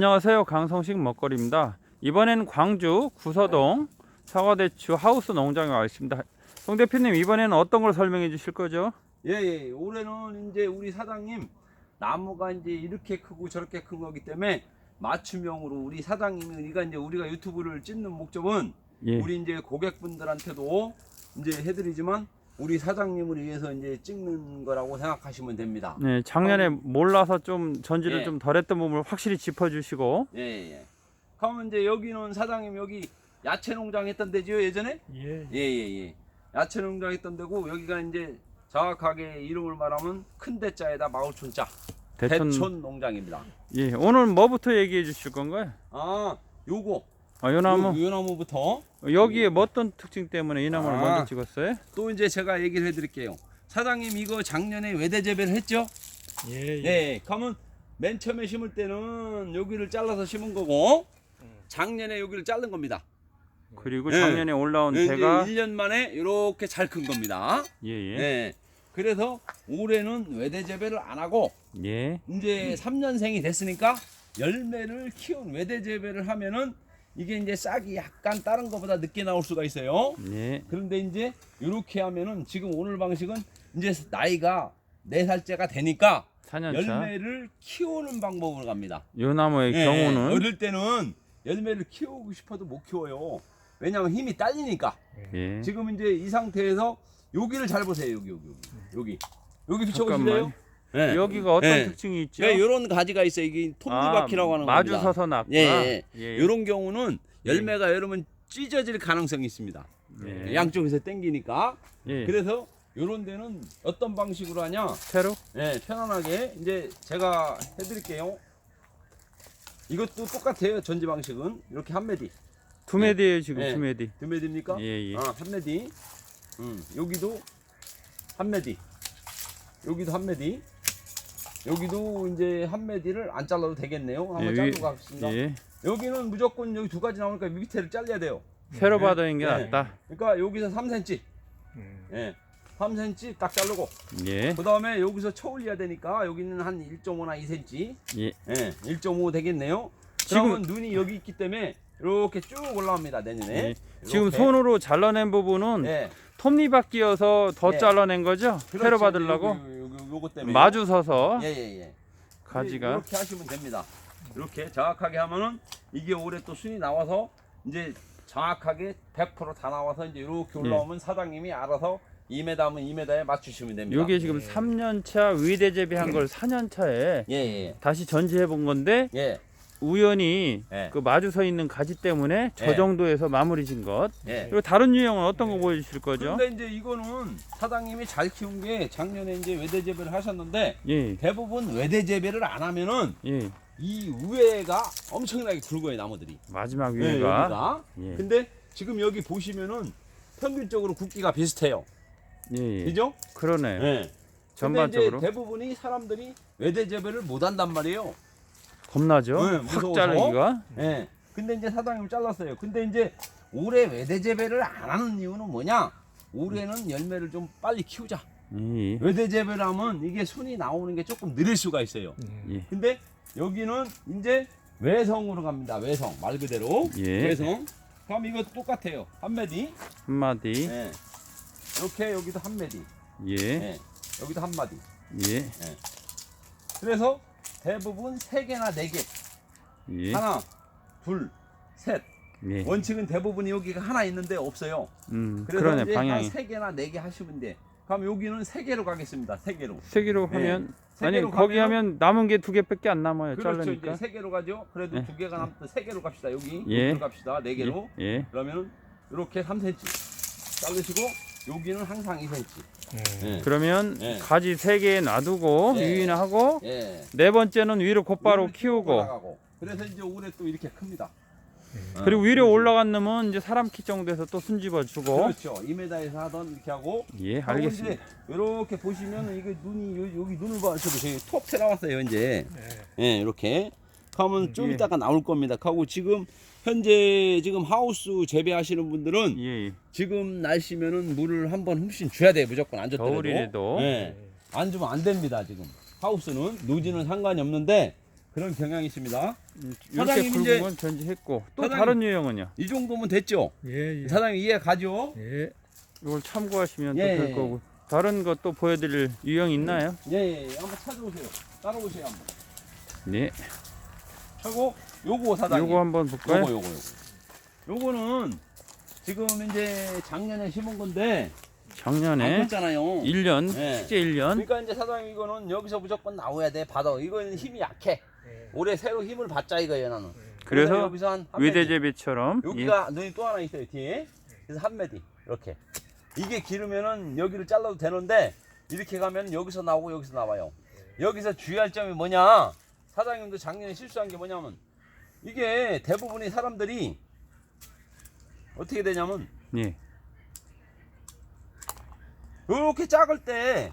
안녕하세요. 강성식 먹거리입니다. 이번에는 광주 구서동 사과대추 하우스 농장에 와 있습니다. 송 대표님 이번에는 어떤 걸 설명해 주실 거죠? 예, 예. 올해는 이제 우리 사장님 나무가 이제 이렇게 크고 저렇게 큰 거기 때문에 맞춤형으로 우리 사장님이 우리가 이제 우리가 유튜브를 찍는 목적은 예. 우리 이제 고객분들한테도 이제 해드리지만 우리 사장님을 위해서 이제 찍는 거라고 생각하시면 됩니다. 네, 작년에 몰라서 좀 전지를 예. 좀 덜했던 부분을 확실히 짚어주시고 예, 예. 그러면 이제 여기는 사장님 여기 야채 농장 했던 데지요 예전에? 예. 예, 예, 예. 야채 농장 했던 데고 여기가 이제 정확하게 이름을 말하면 큰 대자에다 마을촌자 대천, 대촌 농장입니다. 예 오늘 뭐부터 얘기해 주실 건가요? 아, 요거 아, 요 나무 요, 요 나무부터 여기에 뭐 어떤 특징 때문에 이 나무를 아. 먼저 찍었어요? 또 이제 제가 얘기를 해드릴게요. 사장님 이거 작년에 외대 재배를 했죠? 예. 네. 그러면 맨 처음에 심을 때는 여기를 잘라서 심은 거고 작년에 여기를 자른 겁니다. 그리고 예. 작년에 올라온 이제 대가 1년 만에 이렇게 잘 큰 겁니다. 예 예 네. 그래서 올해는 외대 재배를 안 하고 예. 이제 3년생이 됐으니까 열매를 키운 외대 재배를 하면은 이게 이제 싹이 약간 다른 것보다 늦게 나올 수가 있어요. 예. 그런데 이제 이렇게 하면은 지금 오늘 방식은 이제 나이가 네 살째가 되니까 4년차 열매를 키우는 방법으로 갑니다. 요 나무의 예, 경우는 어릴 때는 열매를 키우고 싶어도 못 키워요. 왜냐하면 힘이 딸리니까. 예. 지금 이제 이 상태에서 여기를 잘 보세요. 여기 여기 여기 여기 여기 비춰보실래요? 네. 여기가 어떤 예. 특징이 있죠? 네, 이런 가지가 있어요. 이게 톱니바퀴라고 하는 마주 겁니다. 서서 났구나. 예, 예. 이런 경우는 열매가 여러분 찢어질 가능성이 있습니다. 예. 양쪽에서 당기니까. 예. 그래서 이런 데는 어떤 방식으로 하냐? 새로? 네, 편안하게 이제 제가 해드릴게요. 이것도 똑같아요. 전지 방식은 이렇게 한 메디. 두 메디예요 지금 예. 두 메디. 두 메디입니까? 예 예. 아, 한 메디. 음, 여기도 한 메디. 여기도 한 메디. 여기도 이제 한 메디를 안 잘라도 되겠네요. 한번 예, 자르고 위- 가겠습니다. 예. 여기는 무조건 여기 두 가지 나오니까 밑에를 잘라야 돼요. 새로 예. 받아낸 게 예. 낫다. 그러니까 여기서 3cm. 음. 예. 3cm 딱 자르고 예. 그 다음에 여기서 쳐올려야 되니까 여기는 한 1.5나 2cm 예. 예, 1.5 되겠네요 지금- 그러면 눈이 여기 있기 때문에 이렇게 쭉 올라옵니다 내년에 예. 지금 이렇게. 손으로 잘라낸 부분은 예, 톱니바퀴여서 더 예. 잘라낸 거죠? 새로 받으려고 요, 요, 요, 요거 때문에 마주 서서 예예예. 가지가 이렇게 하시면 됩니다. 이렇게 정확하게 하면은 이게 올해 또 순이 나와서 이제 정확하게 100%다 나와서 이제 이렇게 올라오면 사장님이 알아서 2m면 2m에 맞추시면 됩니다. 이게 지금 3년 차 위대 재배한 걸 4년 차에 예예. 다시 전지해 본 건데 예, 우연히 예. 그 마주 서 있는 가지 때문에 저 예. 정도에서 마무리 진 것. 예. 그리고 다른 유형은 어떤 거 보여주실 거죠? 그런데 이제 이거는 사장님이 잘 키운 게 작년에 이제 외대 재배를 하셨는데 예. 대부분 외대 재배를 안 하면은 예. 이 위에가 엄청나게 굵어요 나무들이. 마지막 네, 위가 여기가. 예. 근데 지금 여기 보시면은 평균적으로 굵기가 비슷해요. 예. 예. 그죠? 그러네요. 네. 근데 전반적으로 이제 대부분이 사람들이 외대 재배를 못 한단 말이에요. 겁나죠? 네, 확 무서워서. 자르기가. 예. 근데 이제 사장님 잘랐어요. 근데 이제 올해 외대 재배를 안 하는 이유는 뭐냐? 올해는 열매를 좀 빨리 키우자. 예. 외대 재배를 하면 이게 순이 나오는 게 조금 느릴 수가 있어요. 음. 예. 근데 여기는 이제 외성으로 갑니다. 외성 말 그대로 예. 외성. 그럼 이것도 똑같아요. 한 메디. 한마디. 예. 이렇게 여기도 한 메디. 예. 예. 여기도 한 마디. 예. 그래서 대부분 세 개나 네 개. 예. 하나, 둘, 셋. 예. 원칙은 대부분 여기가 하나 있는데 없어요. 음, 그래서 그러네 이제 방향이. 한세 개나 네 개 하시면 돼. 그럼 여기는 세 개로 가겠습니다. 세 개로. 세 개로 네. 하면 세 아니 개로 거기 가면은- 하면 남은 게 두 개밖에 안 남아요. 그렇죠. 자르니까. 세 개로 가죠. 그래도 네. 두 개가 남면 세 개로 갑시다. 여기 예. 여기로 갑시다. 네 개로. 예. 예. 그러면은 이렇게 3cm 자르시고 여기는 항상 2cm. 음. 예. 그러면 예. 가지 세 개 놔두고 예. 유인을 하고 예. 네 번째는 위로 곧바로 키우고 올라가고. 그래서 이제 올해 또 이렇게 큽니다. 어, 그리고 위로. 올라간 놈은 이제 사람 키 정도에서 또 순집어 주고 그렇죠. 2m에서 하던 이렇게 하고. 예 하고 알겠습니다. 이렇게 보시면은 이게 눈이 요- 여기 눈을 봐서 보세요. 톡 튀어나왔어요 이제. 예. 예, 이렇게. 하면 좀 예. 이따가 나올 겁니다. 하고 지금 현재 지금 하우스 재배하시는 분들은 예, 예. 지금 날씨면은 물을 한번 흠씬 줘야 돼요. 무조건 안 줬더라도. 겨울이라도 예. 안 주면 안 됩니다, 지금. 하우스는 노지는 상관이 없는데 그런 경향이 있습니다. 음, 이렇게 사장님, 굵은 이제- 건 전지했고 또 사장님. 다른 유형은요? 이 정도면 됐죠? 예, 예. 사장님 이해 가죠? 예. 이걸 참고하시면 예, 또될 예. 거고 다른 것도 보여드릴 유형 있나요? 예, 예, 예. 한번 찾아오세요. 따라오세요 한번. 네, 하고 요거 사장님. 요거 한번 볼까요? 요거 요거 요거. 요거는 지금 이제 작년에 심은 건데 작년에 바꿨잖아요. 1년 네. 실제 1년 그러니까 이제 사장님 이거는 여기서 무조건 나와야 돼. 받아. 이거는 힘이 약해. 예. 올해 새로 힘을 받자 이거예요 나는. 그래서 여기서 한, 예, 여기가 눈이 또 하나 있어요 뒤에. 그래서 한 메디 이렇게. 이게 기르면은 여기를 잘라도 되는데 이렇게 가면 여기서 나오고 여기서 나와요. 여기서 주의할 점이 뭐냐? 사장님도 작년에 실수한 게 뭐냐면 이게 대부분의 사람들이 어떻게 되냐면 예. 이렇게 작을 때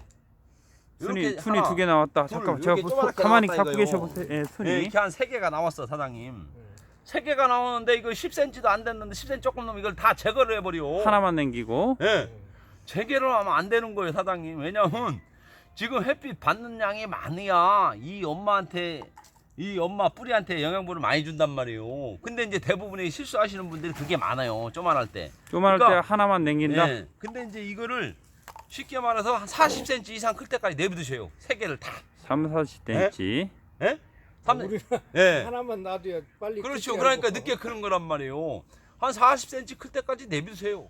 순이 이렇게 순이 하나, 두 개 나왔다. 둘, 잠깐 이렇게 제가 보- 조그맣게 가만히 나왔다 이거요. 계셔 보세요. 예, 순이 네, 이렇게 한 세 개가 나왔어 사장님. 세 개가 나오는데 이거 10cm도 안 됐는데 10cm 조금 넘으면 이걸 다 제거를 해버려. 하나만 남기고 예. 재개를 하면 안 되는 거예요, 사장님. 왜냐면 지금 햇빛 받는 양이 많으야 이 엄마한테 이 엄마 뿌리한테 영양분을 많이 준단 말이에요. 근데 이제 대부분의 실수하시는 분들이 그게 많아요. 쪼만할 때. 조만할 그러니까- 때 하나만 남긴다. 예. 근데 이제 이거를 쉽게 말해서 한 40cm 이상 클 때까지 내비두세요. 세 개를 다. 3, 40cm. 예? 삼- 우리 예. 하나만 놔둬야 빨리. 그렇죠. 그러니까. 늦게 크는 거란 말이에요. 한 40cm 클 때까지 내비두세요.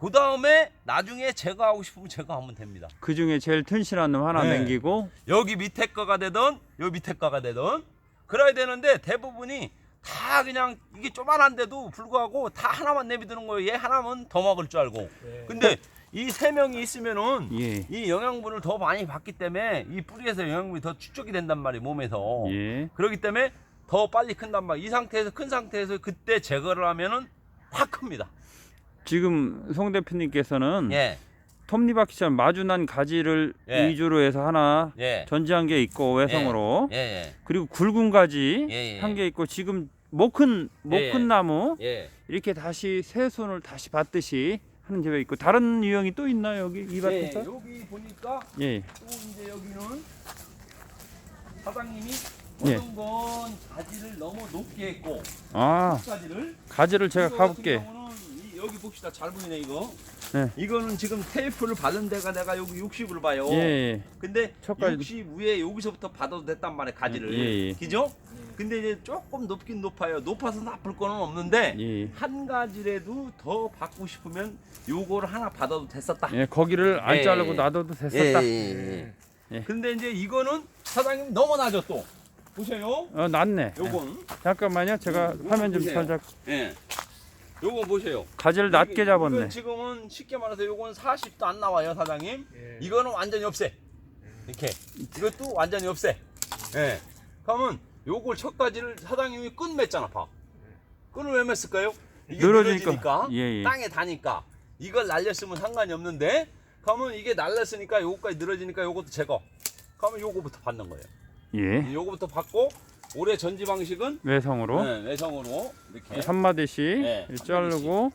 그 다음에 나중에 제거하고 싶으면 제거하면 됩니다. 그 중에 제일 튼실한 놈 하나 네. 남기고 여기 밑에 거가 되든 요 밑에 거가 되든 그래야 되는데 대부분이 다 그냥 이게 조만한데도 불구하고 다 하나만 내비두는 거예요. 얘 하나면 더 먹을 줄 알고. 예. 근데 이 세 명이 있으면은 예. 이 영양분을 더 많이 받기 때문에 이 뿌리에서 영양분이 더 축적이 된단 말이에요 몸에서 예. 그렇기 때문에 더 빨리 큰단 말이에요 이 상태에서 큰 상태에서 그때 제거를 하면은 확 큽니다 지금 송 대표님께서는 예 톱니바퀴처럼 마주난 가지를 예. 위주로 해서 하나 예. 전지한 게 있고 외성으로 예, 예, 그리고 굵은 가지 예, 예. 한개 있고 지금 못큰못큰 예, 예. 나무 예. 이렇게 다시 새 손을 다시 받듯이 하는 재가 있고 다른 유형이 또 있나요 여기 이 예, 밭에서? 여기 보니까 예. 또 이제 여기는 사장님이 예. 어떤 건 가지를 너무 높게 했고 아 가지를 가지를 제가 이거 같은 가볼게. 경우는 이- 여기 봅시다 잘 보이네 이거 네. 이거는 지금 테이프를 받은 데가 내가 여기 60을 봐요 예. 예. 근데 첫 가지. 60 위에 여기서부터 받아도 됐단 말이에요 가지를 예, 예. 그죠? 근데 이제 조금 높긴 높아요 높아서 나쁠 거는 없는데 예. 한 가지라도 더 받고 싶으면 요거를 하나 받아도 됐었다 예, 거기를 안 예, 자르고 예. 놔둬도 됐었다. 예. 예. 근데 이제 이거는 사장님 너무 낮아 또 보세요 어, 낫네. 요건 잠깐만요. 제가 요거 화면 좀 보세요. 살짝 예 요거 보세요 가지를 낮게 잡았네. 이건 지금은 쉽게 말해서 요건 40도 안 나와요 사장님 예. 이거는 완전히 없애. 이렇게. 이것도 완전히 없애. 예. 그러면 요걸 첫 가지를 사장님이 끈 맸잖아, 봐. 끈을 왜 맸을까요? 이게 늘어지니까. 늘어지니까. 예, 예. 땅에 닿으니까. 이걸 날렸으면 상관이 없는데, 그러면 이게 날렸으니까 요거까지 늘어지니까 요것도 제거. 그러면 요거부터 받는 거예요. 예. 요거부터 받고, 올해 전지 방식은 외성으로 네, 외성으로 이렇게 한 마디씩 네, 한 자르고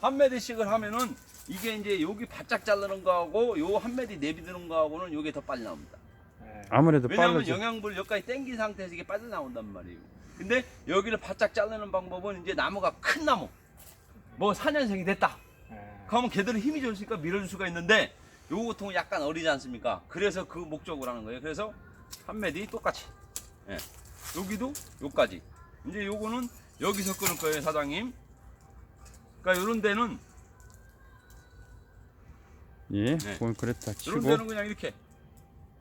한 매디씩을 하면은 이게 이제 여기 바짝 자르는 거하고 요 한 매디 내비드는 거하고는 요게 더 빨리 나옵니다. 예. 아무래도 왜냐하면 빠르죠. 영양분을 여기까지 땡긴 상태에서 이게 빠져나온단 말이에요. 근데 여기를 바짝 자르는 방법은 이제 나무가 큰 나무, 뭐 4년생이 됐다. 예. 그러면 걔들은 힘이 좋으니까 밀어줄 수가 있는데 요 같은 건 약간 어리지 않습니까? 그래서 그 목적으로 하는 거예요. 그래서 한 매디 똑같이. 예. 여기도 요까지. 이제 요거는 여기서 끊을 거예요, 사장님. 그러니까 요런 데는 예. 네. 그건 그랬다 이런 치고 데는 그냥 이렇게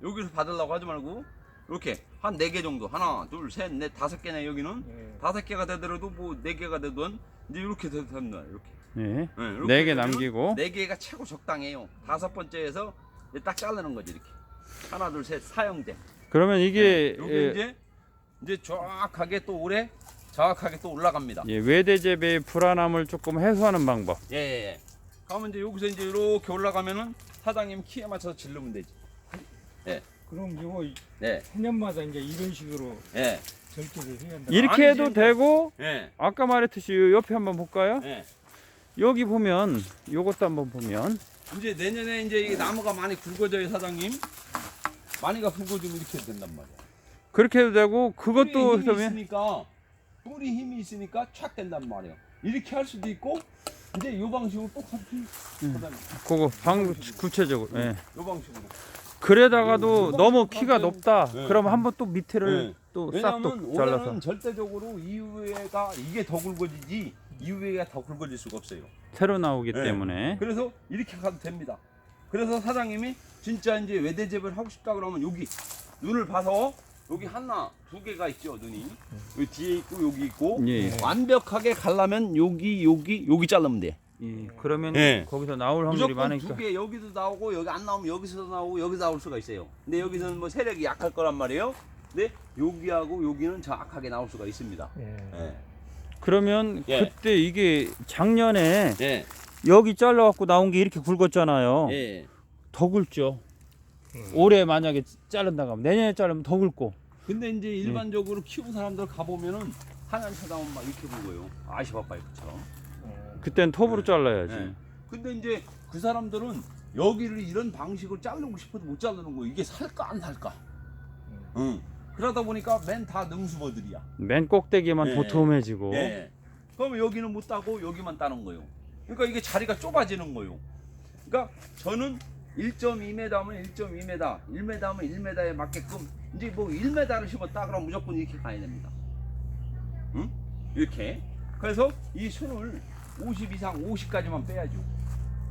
여기서 받으려고 하지 말고 이렇게 한 네 개 정도 하나 둘셋넷 다섯 개네 여기는 예. 다섯 개가 되더라도 뭐 네 개가 되든 이제 이렇게 돼도 됩니다 이렇게 예. 이렇게 네 개 되면은 남기고 네 개가 최고 적당해요 다섯 번째에서 이제 딱 자르는 거지 이렇게 하나 둘셋 사형제 그러면 이게 여기 예, 이제 이제 정확하게 또 올해 정확하게 또 올라갑니다 예, 외대 재배의 불안함을 조금 해소하는 방법. 예, 예, 예. 그러면 이제 여기서 이제 이렇게 올라가면은 사장님 키에 맞춰서 질르면 되지 그럼 이거 네, 해년마다 이제 이런 식으로 예, 절개를 해야 한다. 이렇게 아니지. 해도 되고 예, 아까 말했듯이 요 옆에 한번 볼까요? 예. 여기 보면 요것도 한번 보면 이제 내년에 이제 이 나무가 많이 굵어져요 사장님 많이가 굵어지면 이렇게 된단 말이야 그렇게 해도 되고 그것도 뿌리에 힘이 그러면 있으니까 뿌리 힘이 있으니까 촥 된단 말이에요. 이렇게 할 수도 있고 이제 요 방식으로 똑같이 음. 그거 방 구체적으로. 예. 요 방식으로. 그래다가도 음, 너무 그거 키가 좀- 높다. 네. 그러면 한번 또 밑에를 네. 또싹또 왜냐면 잘라서. 절대적으로 이후에가 이게 더 굵어지지 이후에가 더 굵어질 수가 없어요. 새로 나오기 네. 때문에. 그래서 이렇게 가도 됩니다. 그래서 사장님이 진짜 이제 외대접을 하고 싶다 그러면 여기 눈을 봐서 여기 하나 두 개가 있죠 눈이 여기 뒤에 있고 여기 있고 예. 완벽하게 가려면 여기 여기 여기 자르면 돼. 예. 그러면 예. 거기서 나올 확률이 무조건 많으니까. 두 개 여기도 나오고 여기 안 나오면 여기서도 나오고 여기서 나올 수가 있어요. 근데 여기서는 뭐 세력이 약할 거란 말이에요. 근데 여기하고 여기는 정확하게 나올 수가 있습니다. 예. 예. 그러면 예. 그때 이게 작년에 예. 여기 잘라갖고 나온 게 이렇게 굵었잖아요. 예. 더 굵죠. 음. 올해 만약에 자른다고 하면 내년에 자르면 더 굵고. 근데 이제 일반적으로 키운 사람들 가보면은 하얀 쳐다보면 막 이렇게 보고요. 아시아 파이프처럼. 어. 그땐 톱으로 네. 잘라야지. 네. 근데 이제 그 사람들은 여기를 이런 방식으로 자르고 싶어도 못 자르는 거예요. 이게 살까 안 살까? 음. 응. 그러다 보니까 맨 다 능수버들이야. 맨 꼭대기만 예. 도톰해지고. 예. 그러면 여기는 못 따고 여기만 따는 거예요. 그러니까 이게 자리가 좁아지는 거예요. 그러니까 저는 1.2m면 1.2m, 1m면 1m에 맞게끔 이제 뭐 1m를 심었다 그러면 무조건 이렇게 가야 됩니다. 응? 이렇게. 그래서 이 순을 50 이상 50까지만 빼야죠.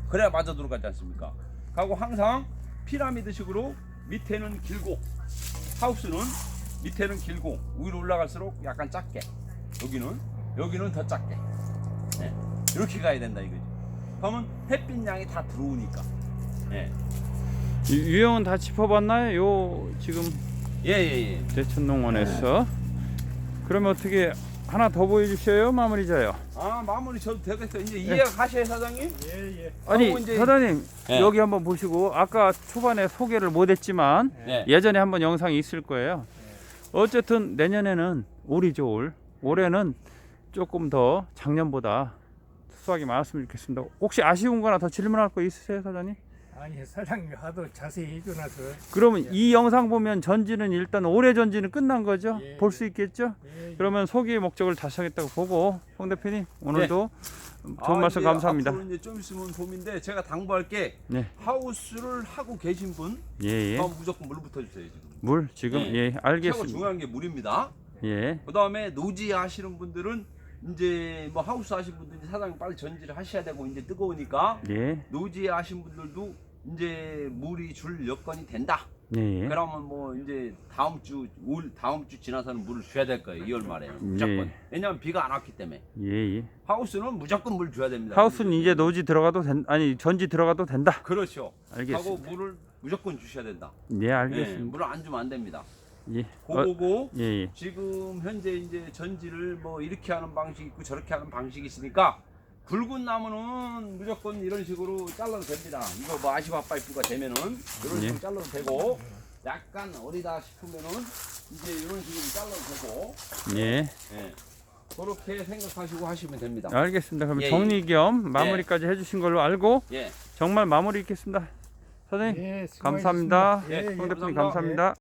그래야 맞아 들어가지 않습니까? 하고 항상 피라미드식으로 밑에는 길고 하우스는 밑에는 길고 위로 올라갈수록 약간 작게 여기는 여기는 더 작게 네. 이렇게 가야 된다 이거지. 그러면 햇빛 양이 다 들어오니까. 예. 유- 유형은 다 짚어봤나요? 요 지금 예예예. 대천농원에서. 그러면 어떻게 하나 더 보여주셔요? 마무리 져요. 아 마무리 저도 되겠어. 이제 이해가 가셔요 사장님? 예, 예. 아니 이제- 사장님 예. 여기 한번 보시고 아까 초반에 소개를 못했지만 네. 예전에 한번 영상이 있을 거예요. 어쨌든 내년에는 올이죠 올. 올해는 조금 더 작년보다 수확이 많았으면 좋겠습니다. 혹시 아쉬운 거나 더 질문할 거 있으세요 사장님? 아니 사장님이 하도 자세히 해줘놔서 그러면 이 영상 보면 전지는 일단 올해 전지는 끝난 거죠? 예, 볼 수 있겠죠? 예, 예. 그러면 소개의 목적을 다하겠다고 보고 홍 대표님 오늘도 좋은 아, 말씀 이제 감사합니다. 앞으로 이제 좀 있으면 봄인데 제가 당부할 게 네. 하우스를 하고 계신 분 예, 예. 무조건 물 붙어주세요 지금. 물 지금 네. 예 최고 알겠습니다. 중요한 게 물입니다. 예. 그 다음에 노지 하시는 분들은 이제 뭐 하우스 하시는 분들이 사장님 빨리 전지를 하셔야 되고 이제 뜨거우니까 예. 노지에 하신 분들도 이제 물이 줄 여건이 된다. 예. 예. 그러면 뭐 이제 다음 주 올 다음 주 지나서는 물을 줘야 될 거예요. 2월 말에 무조건. 예. 왜냐면 비가 안 왔기 때문에 예, 예. 하우스는 무조건 물 줘야 됩니다. 하우스는 이제 노지 들어가도 된 아니 전지 들어가도 된다. 그렇죠. 하고 알겠습니다. 물을 무조건 주셔야 된다. 예, 예, 알겠습니다. 물을 안 주면 안 됩니다. 예. 어, 그거고 예, 예. 지금 현재 이제 전지를 뭐 이렇게 하는 방식이 있고 저렇게 하는 방식이 있으니까 굵은 나무는 무조건 이런 식으로 잘라도 됩니다. 이거 뭐 아시아 파이프가 되면은 이런 예. 식으로 잘라도 되고 약간 어리다 싶으면은 이제 이런 식으로 잘라도 되고 예. 예. 그렇게 생각하시고 하시면 됩니다. 알겠습니다. 그럼 예, 예. 정리 겸 마무리까지 해주신 걸로 알고 예. 정말 마무리 있겠습니다. 사장님 예, 수고하셨습니다. 감사합니다. 예, 예. 홍 대표님 감사합니다. 감사합니다.